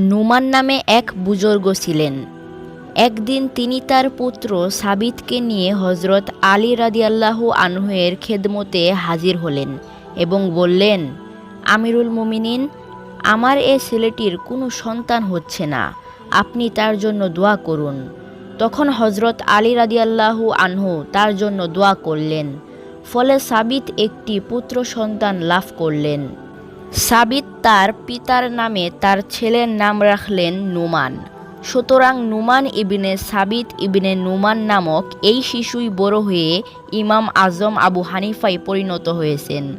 নুমান নামে এক বুজুর্গ ছিলেন। একদিন তিনি তার পুত্র সাবিতকে নিয়ে হজরত আলী রাদিয়াল্লাহু আনহুয়ের খেদমতে হাজির হলেন এবং বললেন, আমিরুল মুমিনিন, আমার এ ছেলেটির কোনো সন্তান হচ্ছে না। আপনি তার জন্য দোয়া করুন। তখন হজরত আলী রাদিয়াল্লাহু আনহু তার জন্য দোয়া করলেন। ফলে সাবিত একটি পুত্র সন্তান লাভ করলেন। সাবিত তার পিতার নামে তার ছেলের নাম রাখলেন নুমান। সুতরাং নুমান ইবিনে সাবিত ইবিনে নুমান নামক এই শিশুই বড় হয়ে ইমাম আজম আবু হানিফায় পরিণত হয়েছেন।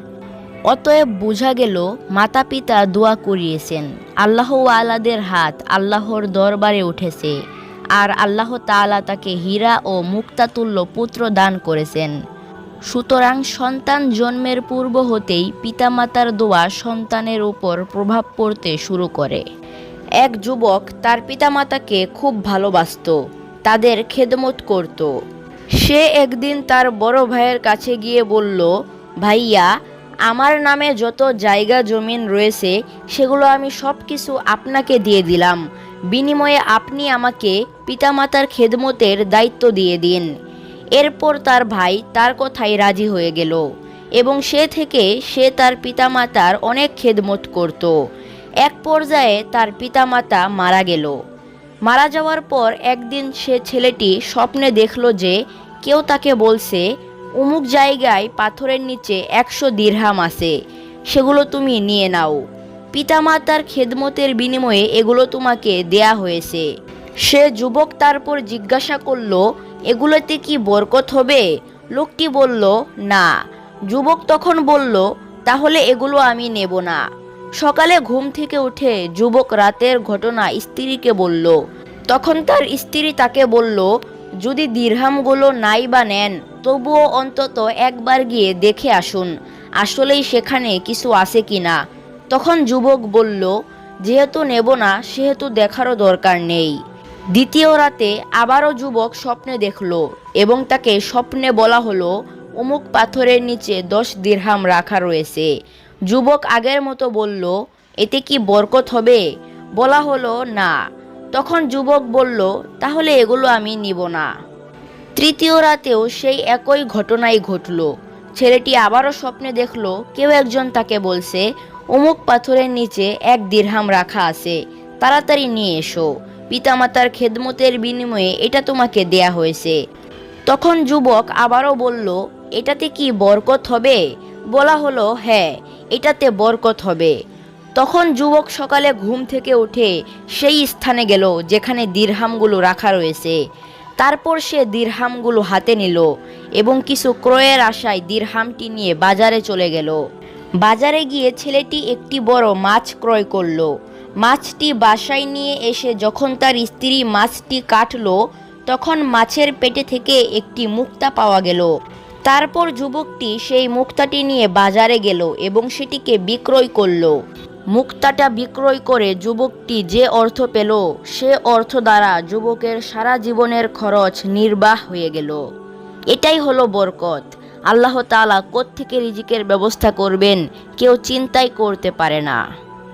অতএব বোঝা গেল মাতা পিতা দোয়া করিয়েছেন। আল্লাহ আলাদের হাত আল্লাহর দরবারে উঠেছে আর আল্লাহ তাআলা তাকে হীরা ও মুক্তাতুল্য পুত্র দান করেছেন। সুতরাং সন্তান জন্মের পূর্ব হতেই পিতামাতার দোয়া সন্তানের উপর প্রভাব পড়তে শুরু করে। এক যুবক তার পিতামাতাকে খুব ভালোবাসত, তাদের খেদমত করত। সে একদিন তার বড় ভাইয়ের কাছে গিয়ে বলল, ভাইয়া, আমার নামে যত জায়গা জমিন রয়েছে, সেগুলো আমি সব কিছু আপনাকে দিয়ে দিলাম। বিনিময়ে আপনি আমাকে পিতামাতার খেদমতের দায়িত্ব দিয়ে দিন। এরপর তার ভাই তার কথাই রাজি হয়ে গেল এবং সে থেকে সে তার পিতামাতার অনেক খেদমত করত। এক পর্যায়ে তার পিতামাতা মারা গেল। মারা যাওয়ার পর একদিন সে ছেলেটি স্বপ্নে দেখল যে কেউ তাকে বলছে অমুক জায়গায় পাথরের নিচে একশো দীর্হাম আছে, সেগুলো তুমি নিয়ে নাও। পিতামাতার খেদমতের বিনিময়ে এগুলো তোমাকে দেয়া হয়েছে। সে যুবক তারপর জিজ্ঞাসা করল এগুলোতে কি বরকত হবে? লোকটি বলল, না। যুবক তখন বলল, তাহলে এগুলো আমি নেব না। সকালে ঘুম থেকে উঠে যুবক রাতের ঘটনা স্ত্রীকে বলল। তখন তার স্ত্রী তাকে বলল, যদি দীর্হামগুলো নাই বা নেন, তবুও অন্তত একবার গিয়ে দেখে আসুন, আসলেই সেখানে কিছু আছে কি না? তখন যুবক বলল, যেহেতু নেব না, সেহেতু দেখারও দরকার নেই। দ্বিতীয় রাতে আবারও যুবক স্বপ্নে দেখল এবং তাকে স্বপ্নে বলা হলো, অমুক পাথরের নিচে দশ দিরহাম রাখা রয়েছে। যুবক আগের মতো বলল, এতে কি বরকত হবে? বলা হলো, না। তখন যুবক বলল, তাহলে এগুলো আমি নিব না। তৃতীয় রাতেও সেই একই ঘটনাই ঘটল। ছেলেটি আবারও স্বপ্নে দেখল, কেউ একজন তাকে বলছে, অমুক পাথরের নিচে এক দিরহাম রাখা আছে, তাড়াতাড়ি নিয়ে এসো। পিতামাতার খেদমতের বিনিময়ে এটা তোমাকে দেয়া হয়েছে। তখন যুবক আবারও বলল, এটাতে কি বরকত হবে? বলা হলো হ্যাঁ এটাতে বরকত হবে। তখন যুবক সকালে ঘুম থেকে উঠে সেই স্থানে গেল যেখানে দীর্হামগুলো রাখা রয়েছে। তারপর সে দীর্হামগুলো হাতে নিল এবং কিছু ক্রয়ের আশায় দীর্হামটি নিয়ে বাজারে চলে গেল। বাজারে গিয়ে ছেলেটি একটি বড় মাছ ক্রয় করল। মাছটি বাসায় নিয়ে এসে যখন তার স্ত্রী মাছটি কাটলো, তখন মাছের পেটে থেকে একটি মুক্তা পাওয়া গেল। তারপর যুবকটি সেই মুক্তাটি নিয়ে বাজারে গেল এবং সেটিকে বিক্রয় করল। মুক্তাটা বিক্রয় করে যুবকটি যে অর্থ পেল, সে অর্থ দ্বারা যুবকের সারা জীবনের খরচ নির্বাহ হয়ে গেল। এটাই হলো বরকত। আল্লাহ তাআলা কোত্থেকে রিজিকের ব্যবস্থা করবেন, কেউ চিন্তাই করতে পারে না।